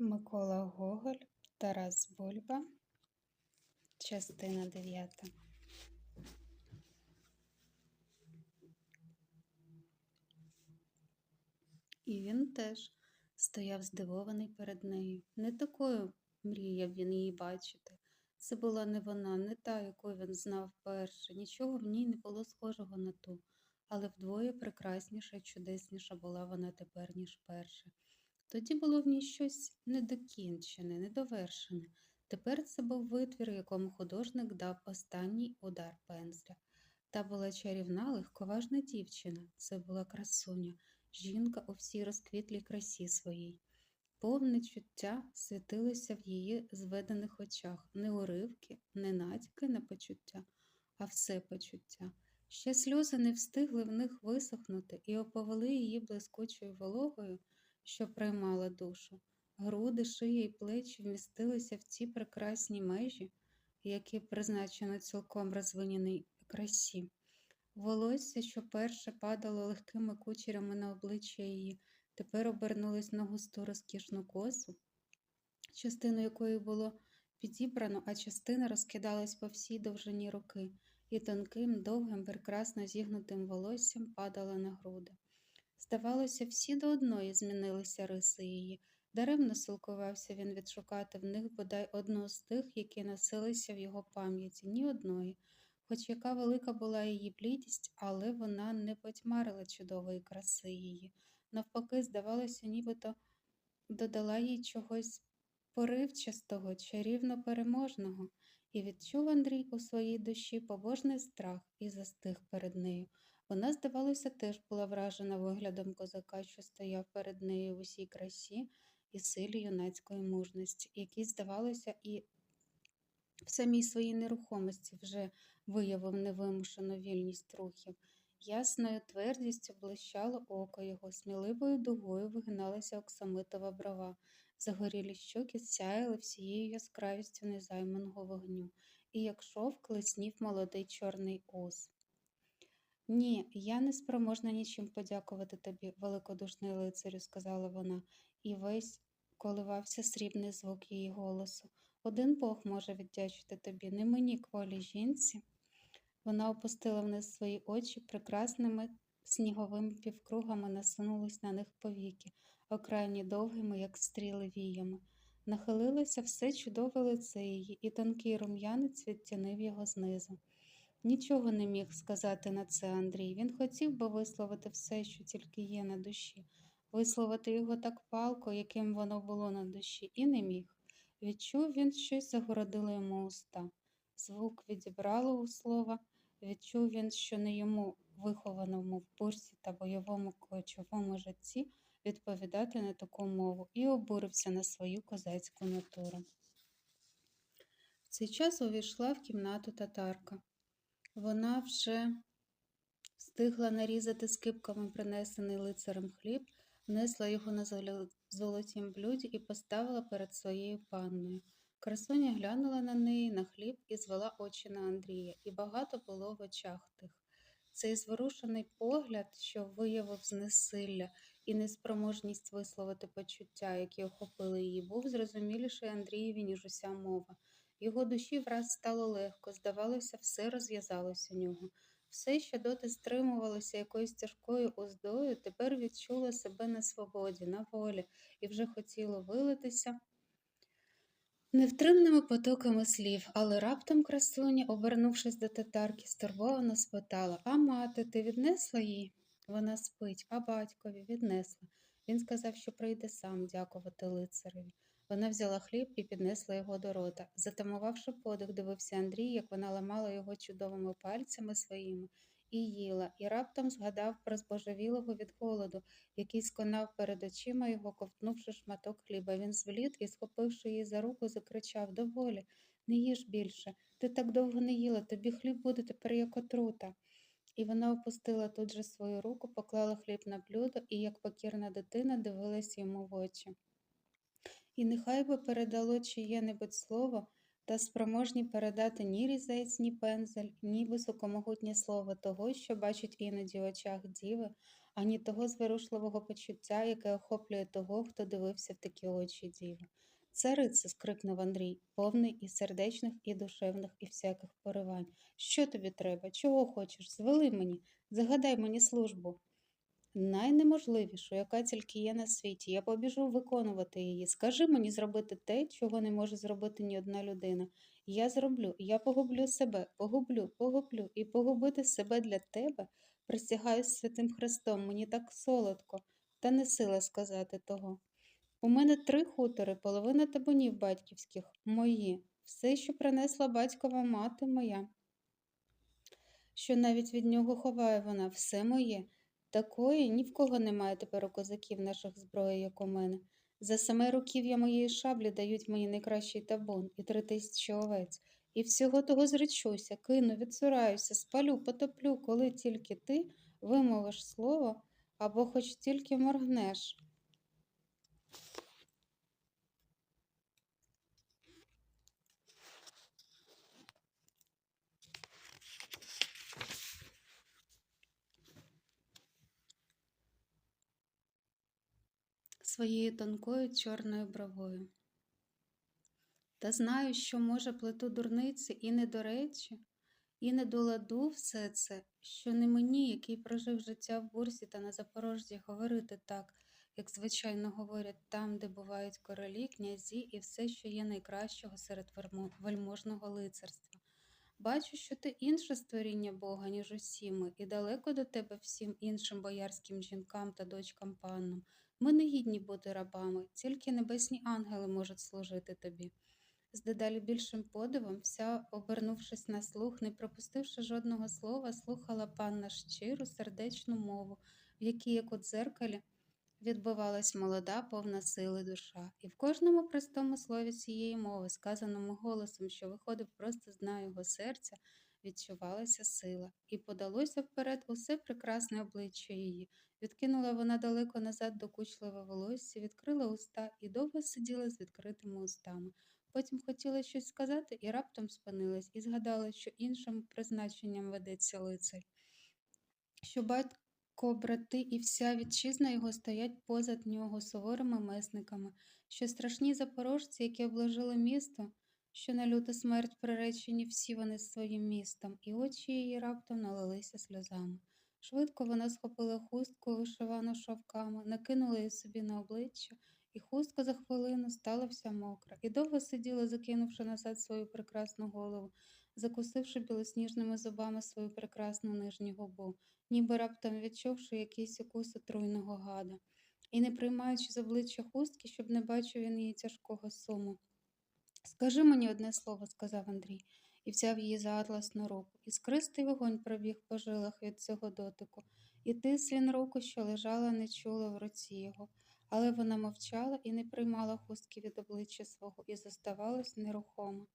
Микола Гоголь, Тарас Бульба, частина 9. І він теж стояв здивований перед нею. Не такою мріяв він її бачити. Це була не вона, не та, яку він знав перше. Нічого в ній не було схожого на ту, але вдвоє прекрасніша і чудесніша була вона тепер, ніж перша. Тоді було в ній щось недокінчене, недовершене. Тепер це був витвір, якому художник дав останній удар пензля. Та була чарівна, легковажна дівчина. Це була красуня, жінка у всій розквітлій красі своїй. Повне чуття світилося в її зведених очах, не уривки, не натяки на почуття, а все почуття. Ще сльози не встигли в них висохнути і оповели її блискучою вологою, що приймала душу. Груди, шия і плечі вмістилися в ці прекрасні межі, які призначено цілком розвиненій красі. Волосся, що перше падало легкими кучерями на обличчя її, тепер обернулось на густу розкішну косу, частину якої було підібрано, а частина розкидалась по всій довжині руки, і тонким, довгим, прекрасно зігнутим волоссям падала на груди. Здавалося, всі до одної змінилися риси її. Даремно силкувався він відшукати в них бодай одну з тих, які носилися в його пам'яті, ні одної. Хоч яка велика була її блідість, але вона не потьмарила чудової краси її. Навпаки, здавалося, нібито додала їй чогось поривчастого, чарівно переможного, і відчув Андрій у своїй душі побожний страх і застиг перед нею. Вона, здавалося, теж була вражена виглядом козака, що стояв перед нею в усій красі і силі юнацької мужності, який, здавалося, і в самій своїй нерухомості вже виявив невимушену вільність рухів. Ясною твердістю блищало око його, сміливою дугою вигиналася оксамитова брова, загорілі щоки сяяли всією яскравістю незайманого вогню, і як шов клеснів молодий чорний ус. Ні, я не спроможна нічим подякувати тобі, великодушний лицарю, сказала вона, і весь коливався срібний звук її голосу. Один Бог може віддячити тобі, не мені кволі жінці. Вона опустила вниз свої очі, прекрасними сніговими півкругами насунулись на них повіки, окрайні довгими, як стріли віями. Нахилилося все чудове лице її, і тонкий рум'янець відтінив його знизу. Нічого не міг сказати на це Андрій. Він хотів би висловити все, що тільки є на душі, висловити його так палко, яким воно було на душі, і не міг. Відчув він щось загородило йому уста. Звук відібрало у слова, відчув він, що не йому, вихованому в бурсі та бойовому кочовому житті, відповідати на таку мову, і обурився на свою козацьку натуру. В цей час увійшла в кімнату татарка. Вона вже встигла нарізати скипками принесений лицарем хліб, внесла його на золотім блюді і поставила перед своєю панною. Красуня глянула на неї на хліб і звела очі на Андрія, і багато було в очах тих. Цей зворушений погляд, що виявив знесилля і неспроможність висловити почуття, які охопили її, був зрозуміліший Андрієві, ніж уся мова. Його душі враз стало легко, здавалося, все розв'язалось у нього. Все, що доти стримувалося якоюсь тяжкою уздою, тепер відчуло себе на свободі, на волі, і вже хотіло вилитися невтримними потоками слів, але раптом красуня, обернувшись до татарки, стурбовано спитала А мати, ти віднесла їй? Вона спить, а батькові віднесла. Він сказав, що прийде сам дякувати лицареві. Вона взяла хліб і піднесла його до рота. Затамувавши подих, дивився Андрій, як вона ламала його чудовими пальцями своїми і їла, і раптом згадав про збожевілого від голоду, який сконав перед очима його, ковтнувши шматок хліба. Він звелід і, схопивши її за руку, закричав Доволі, не їж більше. Ти так довго не їла, тобі хліб буде тепер як отрута. І вона опустила тут же свою руку, поклала хліб на блюдо і, як покірна дитина, дивилась йому в очі. І нехай би передало чиє-небудь слово, та спроможні передати ні різець, ні пензель, ні високомогутнє слово того, що бачить іноді в очах діви, ані того зворушливого почуття, яке охоплює того, хто дивився в такі очі діви. Царице, скрикнув Андрій, повний і сердечних, і душевних, і всяких поривань. Що тобі треба? Чого хочеш? Звели мені, загадай мені службу. Найнеможливішу, яка тільки є на світі. Я побіжу виконувати її. Скажи мені зробити те, чого не може зробити ні одна людина. Я зроблю, я погублю себе, погублю, погублю, і погубити себе для тебе. Присягаюсь святим Христом, мені так солодко, та не сила сказати того. У мене три хутори, половина табунів батьківських, мої. Все, що принесла батькова мати моя, що навіть від нього ховає вона, все моє. Такої ні в кого немає тепер у козаків наших зброї, як у мене. За саме руків'я моєї шаблі дають мені найкращий табун і три тисячі овець. І всього того зречуся, кину, відсураюся, спалю, потоплю, коли тільки ти вимовиш слово або хоч тільки моргнеш. Своєю тонкою чорною бровою. Та знаю, що, може, плету дурниці і не до речі, і не до ладу все це, що не мені, який прожив життя в бурсі та на Запорожжі, говорити так, як звичайно говорять там, де бувають королі, князі і все, що є найкращого серед вельможного лицарства. Бачу, що ти інше створіння Бога, ніж усі ми, і далеко до тебе всім іншим боярським жінкам та дочкам паннам. Ми не гідні бути рабами, тільки небесні ангели можуть служити тобі. З дедалі більшим подивом, вся, обернувшись на слух, не пропустивши жодного слова, слухала панна щиру, сердечну мову, в якій, як у дзеркалі, відбивалась молода, повна сили душа. І в кожному простому слові цієї мови, сказаному голосом, що виходив просто з дна його серця, відчувалася сила, і подалося вперед усе прекрасне обличчя її. Відкинула вона далеко назад докучливе волосся, відкрила уста і довго сиділа з відкритими устами. Потім хотіла щось сказати і раптом спинилась і згадала, що іншим призначенням ведеться лицар. Що батько, брати і вся вітчизна його стоять позад нього суворими месниками, що страшні запорожці, які обложили місто, що на люту смерть приречені всі вони своїм містом, і очі її раптом налилися сльозами. Швидко вона схопила хустку, вишивану шовками, накинула її собі на обличчя, і хустка за хвилину стала вся мокра, і довго сиділа, закинувши назад свою прекрасну голову, закусивши білосніжними зубами свою прекрасну нижню губу, ніби раптом відчувши якийсь укус отруйного гада, і не приймаючи з обличчя хустки, щоб не бачив він її тяжкого суму. Скажи мені одне слово, сказав Андрій і взяв її за атласну руку. Іскристий вогонь пробіг по жилах від цього дотику, і тислін руку, що лежала, не чула в руці його. Але вона мовчала і не приймала хустки від обличчя свого і зоставалась нерухома.